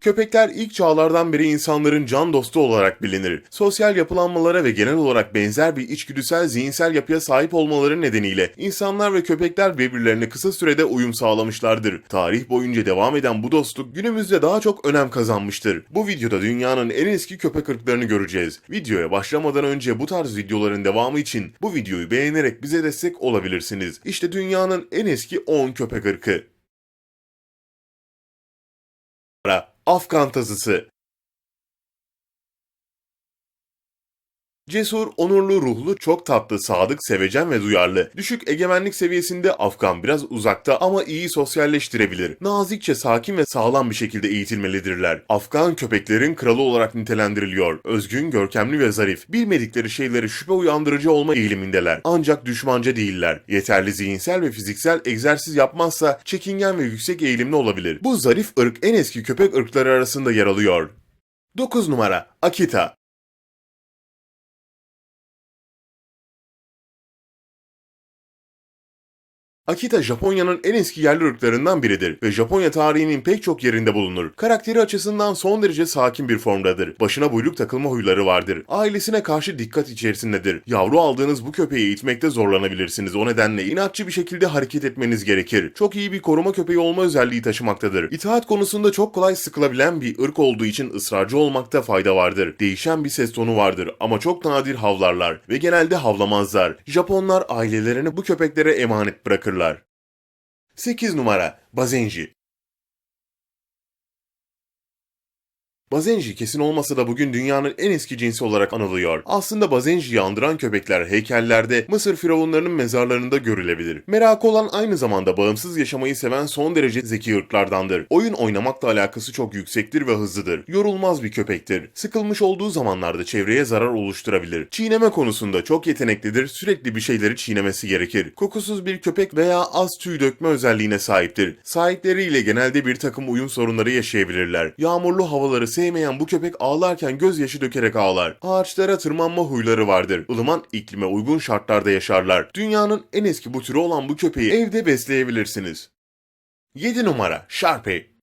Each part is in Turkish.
Köpekler ilk çağlardan beri insanların can dostu olarak bilinir. Sosyal yapılanmalara ve genel olarak benzer bir içgüdüsel zihinsel yapıya sahip olmaları nedeniyle insanlar ve köpekler birbirlerine kısa sürede uyum sağlamışlardır. Tarih boyunca devam eden bu dostluk günümüzde daha çok önem kazanmıştır. Bu videoda dünyanın en eski köpek ırklarını göreceğiz. Videoya başlamadan önce bu tarz videoların devamı için bu videoyu beğenerek bize destek olabilirsiniz. İşte dünyanın en eski 10 köpek ırkı. Afgan tazısı Cesur, onurlu, ruhlu, çok tatlı, sadık, sevecen ve duyarlı. Düşük egemenlik seviyesinde Afgan biraz uzakta ama iyi sosyalleştirebilir. Nazikçe, sakin ve sağlam bir şekilde eğitilmelidirler. Afgan köpeklerin kralı olarak nitelendiriliyor. Özgün, görkemli ve zarif. Bilmedikleri şeyleri şüphe uyandırıcı olma eğilimindeler. Ancak düşmanca değiller. Yeterli zihinsel ve fiziksel egzersiz yapmazsa çekingen ve yüksek eğilimli olabilir. Bu zarif ırk en eski köpek ırkları arasında yer alıyor. 9 numara Akita Akita Japonya'nın en eski yerli ırklarından biridir ve Japonya tarihinin pek çok yerinde bulunur. Karakteri açısından son derece sakin bir formdadır. Başına buyruk takılma huyları vardır. Ailesine karşı dikkat içerisindedir. Yavru aldığınız bu köpeği eğitmekte zorlanabilirsiniz. O nedenle inatçı bir şekilde hareket etmeniz gerekir. Çok iyi bir koruma köpeği olma özelliği taşımaktadır. İtaat konusunda çok kolay sıkılabilen bir ırk olduğu için ısrarcı olmakta fayda vardır. Değişen bir ses tonu vardır ama çok nadir havlarlar ve genelde havlamazlar. Japonlar ailelerini bu köpeklere emanet bırakırlar. 8 numara Bazenji Bazenji kesin olmasa da bugün dünyanın en eski cinsi olarak anılıyor. Aslında Bazenji'yi andıran köpekler heykellerde Mısır firavunlarının mezarlarında görülebilir. Merakı olan aynı zamanda bağımsız yaşamayı seven son derece zeki ırklardandır. Oyun oynamakla alakası çok yüksektir ve hızlıdır. Yorulmaz bir köpektir. Sıkılmış olduğu zamanlarda çevreye zarar oluşturabilir. Çiğneme konusunda çok yeteneklidir. Sürekli bir şeyleri çiğnemesi gerekir. Kokusuz bir köpek veya az tüy dökme özelliğine sahiptir. Sahipleriyle genelde bir takım uyum sorunları yaşayabilirler. Yağmurlu havaları sevmeyen bu köpek ağlarken gözyaşı dökerek ağlar. Ağaçlara tırmanma huyları vardır. Ilıman iklime uygun şartlarda yaşarlar. Dünyanın en eski bu türü olan bu köpeği evde besleyebilirsiniz. 7 numara Sharpei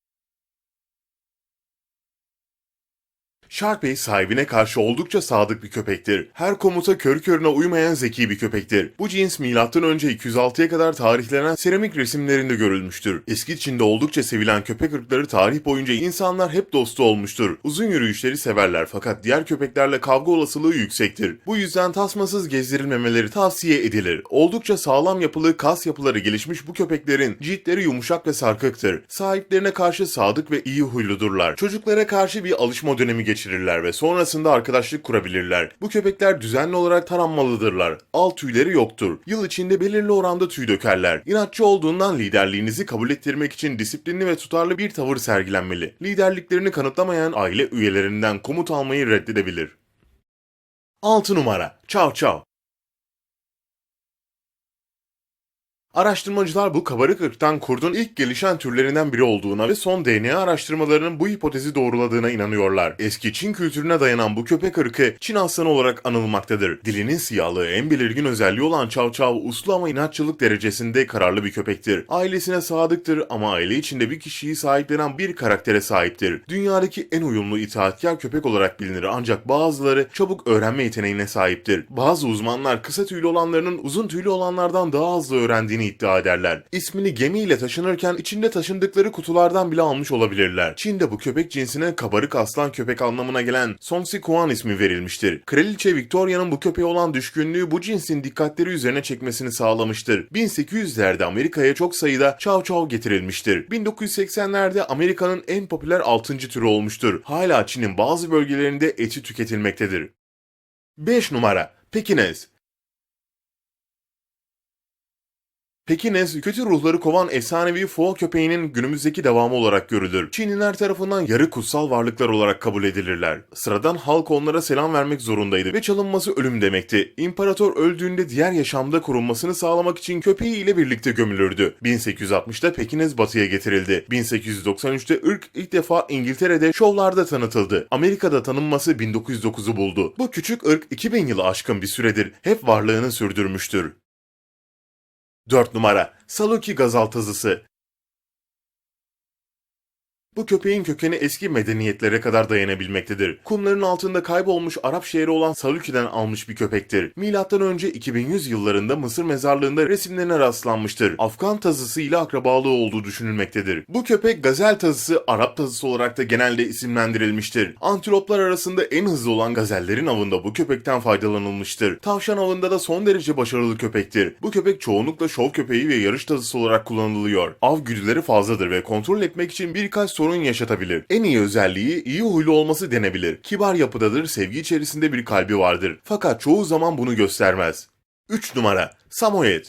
Sharpei sahibine karşı oldukça sadık bir köpektir. Her komuta kör körüne uymayan zeki bir köpektir. Bu cins M.Ö. 206'ya kadar tarihlenen seramik resimlerinde görülmüştür. Eski Çin'de oldukça sevilen köpek ırkları tarih boyunca insanlar hep dostu olmuştur. Uzun yürüyüşleri severler fakat diğer köpeklerle kavga olasılığı yüksektir. Bu yüzden tasmasız gezdirilmemeleri tavsiye edilir. Oldukça sağlam yapılı kas yapıları gelişmiş bu köpeklerin ciltleri yumuşak ve sarkıktır. Sahiplerine karşı sadık ve iyi huyludurlar. Çocuklara karşı bir alışma dönemi geçirirler ve sonrasında arkadaşlık kurabilirler. Bu köpekler düzenli olarak taranmalıdırlar. Alt tüyleri yoktur. Yıl içinde belirli oranda tüy dökerler. İnatçı olduğundan liderliğinizi kabul ettirmek için disiplinli ve tutarlı bir tavır sergilenmeli. Liderliklerini kanıtlamayan aile üyelerinden komut almayı reddedebilir. 6 numara Çav Çav Araştırmacılar bu kabarık ırktan kurdun ilk gelişen türlerinden biri olduğuna ve son DNA araştırmalarının bu hipotezi doğruladığına inanıyorlar. Eski Çin kültürüne dayanan bu köpek ırkı Çin aslanı olarak anılmaktadır. Dilinin siyahlığı en belirgin özelliği olan Çav Çav uslu ama inatçılık derecesinde kararlı bir köpektir. Ailesine sadıktır ama aile içinde bir kişiyi sahiplenen bir karaktere sahiptir. Dünyadaki en uyumlu itaatkar köpek olarak bilinir ancak bazıları çabuk öğrenme yeteneğine sahiptir. Bazı uzmanlar kısa tüylü olanlarının uzun tüylü olanlardan daha hızlı öğrendiğini iddia ederler. İsmini gemiyle taşınırken içinde taşındıkları kutulardan bile almış olabilirler. Çin'de bu köpek cinsine kabarık aslan köpek anlamına gelen Sonsi Kuan ismi verilmiştir. Kraliçe Victoria'nın bu köpeğe olan düşkünlüğü bu cinsin dikkatleri üzerine çekmesini sağlamıştır. 1800'lerde Amerika'ya çok sayıda Chow Chow getirilmiştir. 1980'lerde Amerika'nın en popüler 6. türü olmuştur. Hala Çin'in bazı bölgelerinde eti tüketilmektedir. 5 numara Pekinez Pekines, kötü ruhları kovan efsanevi Fo köpeğinin günümüzdeki devamı olarak görülür. Çinliler tarafından yarı kutsal varlıklar olarak kabul edilirler. Sıradan halk onlara selam vermek zorundaydı ve çalınması ölüm demekti. İmparator öldüğünde diğer yaşamda korunmasını sağlamak için köpeği ile birlikte gömülürdü. 1860'da Pekines batıya getirildi. 1893'te ırk ilk defa İngiltere'de şovlarda tanıtıldı. Amerika'da tanınması 1909'u buldu. Bu küçük ırk 2000 yılı aşkın bir süredir hep varlığını sürdürmüştür. 4 numara. Saluki gazaltazısı Bu köpeğin kökeni eski medeniyetlere kadar dayanabilmektedir. Kumların altında kaybolmuş Arap şehri olan Salüki'den almış bir köpektir. Milattan önce 2100 yıllarında Mısır mezarlığında resimlerine rastlanmıştır. Afgan tazısı ile akrabalığı olduğu düşünülmektedir. Bu köpek gazel tazısı Arap tazısı olarak da genelde isimlendirilmiştir. Antiloplar arasında en hızlı olan gazellerin avında bu köpekten faydalanılmıştır. Tavşan avında da son derece başarılı köpektir. Bu köpek çoğunlukla şov köpeği ve yarış tazısı olarak kullanılıyor. Av güdüleri fazladır ve kontrol etmek için birkaç sorun yaşatabilir. En iyi özelliği iyi huylu olması denebilir. Kibar yapıdadır, sevgi içerisinde bir kalbi vardır. Fakat çoğu zaman bunu göstermez. 3 numara Samoyed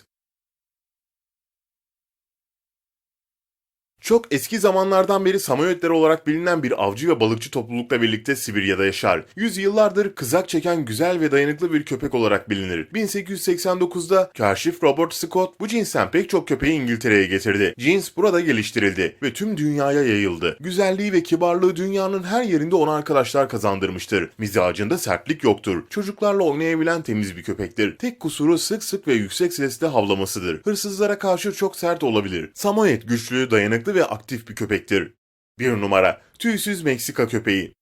Çok eski zamanlardan beri Samoyedler olarak bilinen bir avcı ve balıkçı toplulukla birlikte Sibirya'da yaşar. Yüzyıllardır kızak çeken güzel ve dayanıklı bir köpek olarak bilinir. 1889'da Kaşif Robert Scott bu cinsten pek çok köpeği İngiltere'ye getirdi. Cins burada geliştirildi ve tüm dünyaya yayıldı. Güzelliği ve kibarlığı dünyanın her yerinde ona arkadaşlar kazandırmıştır. Mizacında sertlik yoktur. Çocuklarla oynayabilen temiz bir köpektir. Tek kusuru sık sık ve yüksek sesle havlamasıdır. Hırsızlara karşı çok sert olabilir. Samoyed güçlü, dayanıklı ve aktif bir köpektir. 1 numara Tüysüz Meksika köpeği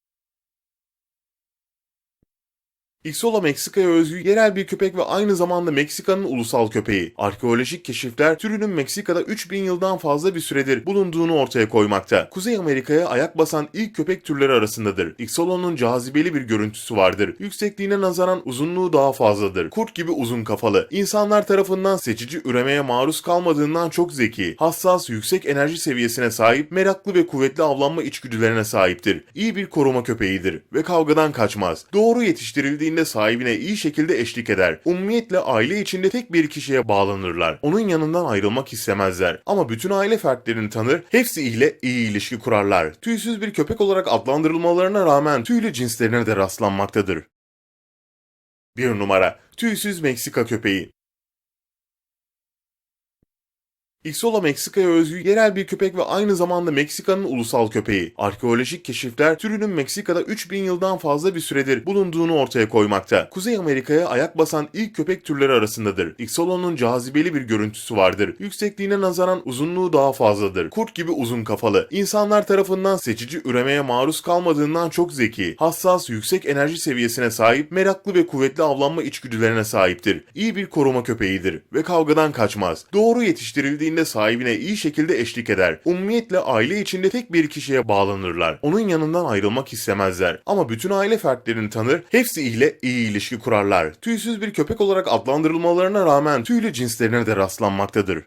Ixola Meksika'ya özgü yerel bir köpek ve aynı zamanda Meksika'nın ulusal köpeği. Arkeolojik keşifler türünün Meksika'da 3000 yıldan fazla bir süredir bulunduğunu ortaya koymakta. Kuzey Amerika'ya ayak basan ilk köpek türleri arasındadır. Ixola'nın cazibeli bir görüntüsü vardır. Yüksekliğine nazaran uzunluğu daha fazladır. Kurt gibi uzun kafalı. İnsanlar tarafından seçici üremeye maruz kalmadığından çok zeki, hassas, yüksek enerji seviyesine sahip, meraklı ve kuvvetli avlanma içgüdülerine sahiptir. İyi bir koruma köpeğidir ve kavgadan kaçmaz. Doğru yetiştirildiğinde sahibine iyi şekilde eşlik eder. Umumiyetle aile içinde tek bir kişiye bağlanırlar. Onun yanından ayrılmak istemezler. Ama bütün aile fertlerini tanır, hepsi ile iyi ilişki kurarlar. Tüysüz bir köpek olarak adlandırılmalarına rağmen tüylü cinslerine de rastlanmaktadır. 1 numara Tüysüz Meksika köpeği Ixola Meksika'ya özgü yerel bir köpek ve aynı zamanda Meksika'nın ulusal köpeği. Arkeolojik keşifler türünün Meksika'da 3000 yıldan fazla bir süredir bulunduğunu ortaya koymakta. Kuzey Amerika'ya ayak basan ilk köpek türleri arasındadır. Ixola'nın cazibeli bir görüntüsü vardır. Yüksekliğine nazaran uzunluğu daha fazladır. Kurt gibi uzun kafalı. İnsanlar tarafından seçici üremeye maruz kalmadığından çok zeki, hassas, yüksek enerji seviyesine sahip, meraklı ve kuvvetli avlanma içgüdülerine sahiptir. İyi bir koruma köpeğidir ve kavgadan kaçmaz. Doğru yetiştirildiğinde sahibine iyi şekilde eşlik eder. Umumiyetle aile içinde tek bir kişiye bağlanırlar. Onun yanından ayrılmak istemezler. Ama bütün aile fertlerini tanır, hepsi ile iyi ilişki kurarlar. Tüysüz bir köpek olarak adlandırılmalarına rağmen tüylü cinslerine de rastlanmaktadır.